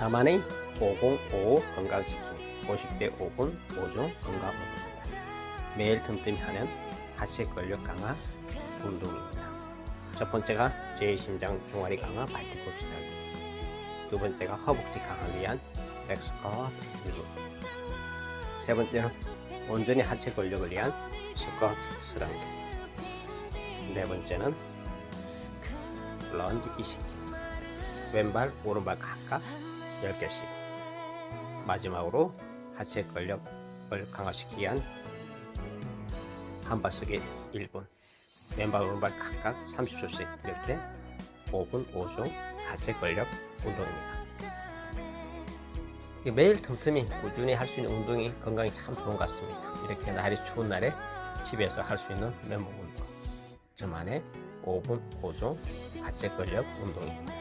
나만의 5055 건강지킴 50대 5분 5종 건강 운동입니다. 매일 틈틈이 하는 하체 근력 강화 운동입니다. 첫 번째가 제2신장 종아리 강화 발뒤꿈치 달기 두 번째가 허벅지 강화를 위한 백스쿼트 운동 세 번째는 온전히 하체 근력을 위한 스쿼트 스랑기 네 번째는 런지 이식기 왼발 오른발 각각 10개씩 마지막으로 하체 근력을 강화시키기 위한 한발 쓰기 1분 왼발 오른발 각각 30초씩 이렇게 5분 5종 하체 근력 운동입니다. 매일 틈틈이 꾸준히 할 수 있는 운동이 건강에 참 좋은 것 같습니다. 이렇게 날이 추운 날에 집에서 할 수 있는 맨몸 운동 저만의 5분 5종 하체 근력 운동입니다